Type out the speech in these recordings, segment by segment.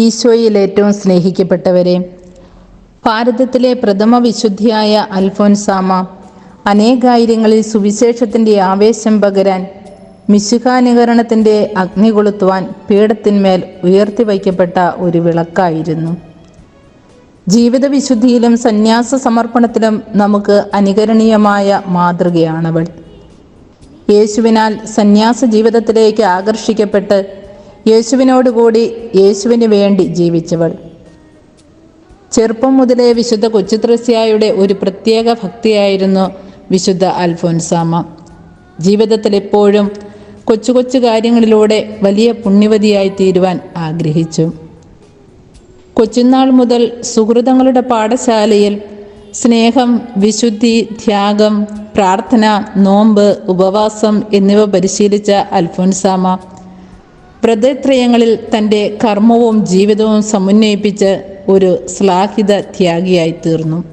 ഈശോയിൽ ഏറ്റവും സ്നേഹിക്കപ്പെട്ടവരെ ഭാരതത്തിലെ പ്രഥമ വിശുദ്ധിയായ അൽഫോൻസാമ അനേകായിരങ്ങളിൽ സുവിശേഷത്തിന്റെ ആവേശം പകരാൻ മിശുഖാനുകരണത്തിന്റെ അഗ്നി കൊളുത്തുവാൻ പീഠത്തിന്മേൽ ഉയർത്തി വയ്ക്കപ്പെട്ട ഒരു വിളക്കായിരുന്നു. ജീവിത വിശുദ്ധിയിലും സന്യാസ സമർപ്പണത്തിലും നമുക്ക് അനുകരണീയമായ മാതൃകയാണവൾ. യേശുവിനാൽ സന്യാസ ജീവിതത്തിലേക്ക് ആകർഷിക്കപ്പെട്ട് യേശുവിനോടുകൂടി യേശുവിന് വേണ്ടി ജീവിച്ചവൾ. ചെറുപ്പം മുതലേ വിശുദ്ധ കൊച്ചുത്രസ്യായുടെ ഒരു പ്രത്യേക ഭക്തിയായിരുന്നു വിശുദ്ധ അൽഫോൻസാമ. ജീവിതത്തിൽ എപ്പോഴും കൊച്ചു കൊച്ചു കാര്യങ്ങളിലൂടെ വലിയ പുണ്യവതിയായി തീരുവാൻ ആഗ്രഹിച്ചു. കൊച്ചുനാൾ മുതൽ സുഹൃതങ്ങളുടെ പാഠശാലയിൽ സ്നേഹം വിശുദ്ധി ത്യാഗം പ്രാർത്ഥന നോമ്പ് ഉപവാസം എന്നിവ പരിശീലിച്ച അൽഫോൻസാമ വ്രതത്രയങ്ങളിൽ തന്റെ കർമ്മവും ജീവിതവും സമന്വയിപ്പിച്ച് ഒരു ശ്ലാഹിത ത്യാഗിയായി തീർന്നു.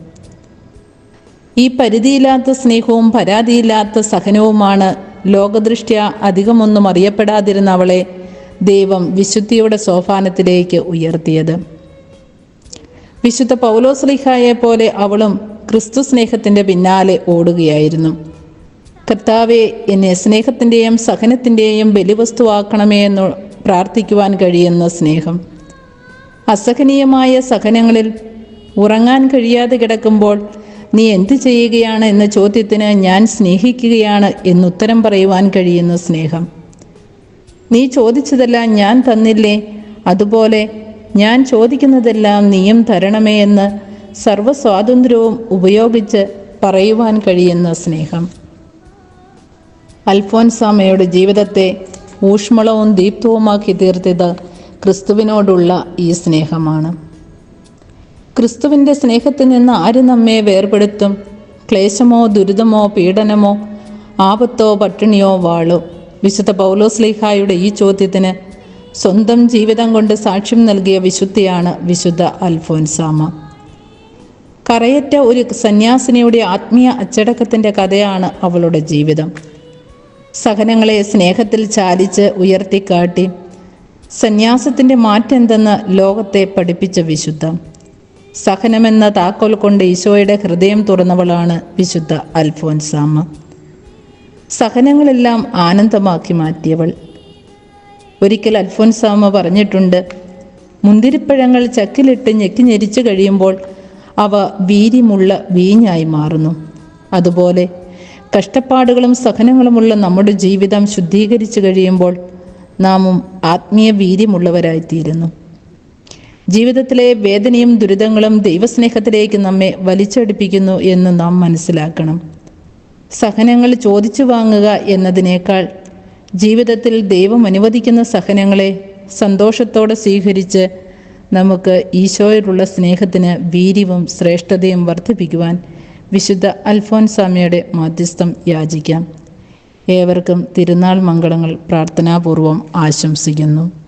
ഈ പരിധിയില്ലാത്ത സ്നേഹവും പരാതിയില്ലാത്ത സഹനവുമാണ് ലോകദൃഷ്ട്യ അധികമൊന്നും അറിയപ്പെടാതിരുന്ന അവളെ ദൈവം വിശുദ്ധിയുടെ സോഫാനത്തിലേക്ക് ഉയർത്തിയത്. വിശുദ്ധ പൗലോസ്ലിഹായെ പോലെ അവളും ക്രിസ്തു സ്നേഹത്തിന്റെ പിന്നാലെ ഓടുകയായിരുന്നു. കർത്താവെ എന്നെ സ്നേഹത്തിന്റെയും സഹനത്തിന്റെയും ബലിവസ്തുവാക്കണമേ എന്ന് പ്രാർത്ഥിക്കുവാൻ കഴിയുന്ന സ്നേഹം. അസഹനീയമായ സഹനങ്ങളിൽ ഉറങ്ങാൻ കഴിയാതെ കിടക്കുമ്പോൾ നീ എന്തു ചെയ്യുകയാണ് എന്ന ചോദ്യത്തിന് ഞാൻ സ്നേഹിക്കുകയാണ് എന്നുത്തരം പറയുവാൻ കഴിയുന്ന സ്നേഹം. നീ ചോദിച്ചതെല്ലാം ഞാൻ തന്നില്ലേ? അതുപോലെ ഞാൻ ചോദിക്കുന്നതെല്ലാം നീയും തരണമേ എന്ന് സർവസ്വാതന്ത്ര്യവും ഉപയോഗിച്ച് പറയുവാൻ കഴിയുന്ന സ്നേഹം. അൽഫോൻസാമയുടെ ജീവിതത്തെ ഊഷ്മളവും ദീപ്തവുമാക്കി തീർത്തത് ക്രിസ്തുവിനോടുള്ള ഈ സ്നേഹമാണ്. ക്രിസ്തുവിന്റെ സ്നേഹത്തിൽ നിന്ന് ആര് നമ്മെ വേർപെടുത്തും? ക്ലേശമോ ദുരിതമോ പീഡനമോ ആപത്തോ പട്ടിണിയോ വാളോ? വിശുദ്ധ പൗലോസ്ലിഹായുടെ ഈ ചോദ്യത്തിന് സ്വന്തം ജീവിതം കൊണ്ട് സാക്ഷ്യം നൽകിയ വിശുദ്ധിയാണ് വിശുദ്ധ അൽഫോൻസാമ കറയറ്റ ഒരു സന്യാസിനിയുടെ ആത്മീയ അച്ചടക്കത്തിന്റെ കഥയാണ് അവളുടെ ജീവിതം. സഹനങ്ങളെ സ്നേഹത്തിൽ ചാലിച്ച് ഉയർത്തിക്കാട്ടി. സന്യാസത്തിന്റെ മാറ്റെന്തെന്ന് ലോകത്തെ പഠിപ്പിച്ച വിശുദ്ധ. സഹനമെന്ന താക്കോൽ കൊണ്ട് ഈശോയുടെ ഹൃദയം തുറന്നവളാണ് വിശുദ്ധ അൽഫോൻസാമ്മ. സഹനങ്ങളെല്ലാം ആനന്ദമാക്കി മാറ്റിയവൾ. ഒരിക്കൽ അൽഫോൻസാമ്മ പറഞ്ഞിട്ടുണ്ട് മുന്തിരിപ്പഴങ്ങൾ ചക്കിലിട്ട് ഞെക്കി ഞെരിച്ചു കഴിയുമ്പോൾ അവ വീര്യമുള്ള വീഞ്ഞായി മാറുന്നു. അതുപോലെ കഷ്ടപ്പാടുകളും സഹനങ്ങളുമുള്ള നമ്മുടെ ജീവിതം ശുദ്ധീകരിച്ചു കഴിയുമ്പോൾ നാമും ആത്മീയ വീര്യമുള്ളവരായിത്തീരുന്നു. ജീവിതത്തിലെ വേദനയും ദുരിതങ്ങളും ദൈവസ്നേഹത്തിലേക്ക് നമ്മെ വലിച്ചടിപ്പിക്കുന്നു എന്ന് നാം മനസ്സിലാക്കണം. സഹനങ്ങൾ ചോദിച്ചു വാങ്ങുക എന്നതിനേക്കാൾ ജീവിതത്തിൽ ദൈവം അനുവദിക്കുന്ന സഹനങ്ങളെ സന്തോഷത്തോടെ സ്വീകരിച്ച് നമുക്ക് ഈശോയിലുള്ള സ്നേഹത്തിന് വീര്യവും ശ്രേഷ്ഠതയും വർദ്ധിപ്പിക്കുവാൻ വിശുദ്ധ അൽഫോൻസാമയുടെ മാധ്യസ്ഥം യാചിക്കാം. ഏവർക്കും തിരുനാൾ മംഗളങ്ങൾ പ്രാർത്ഥനാപൂർവം ആശംസിക്കുന്നു.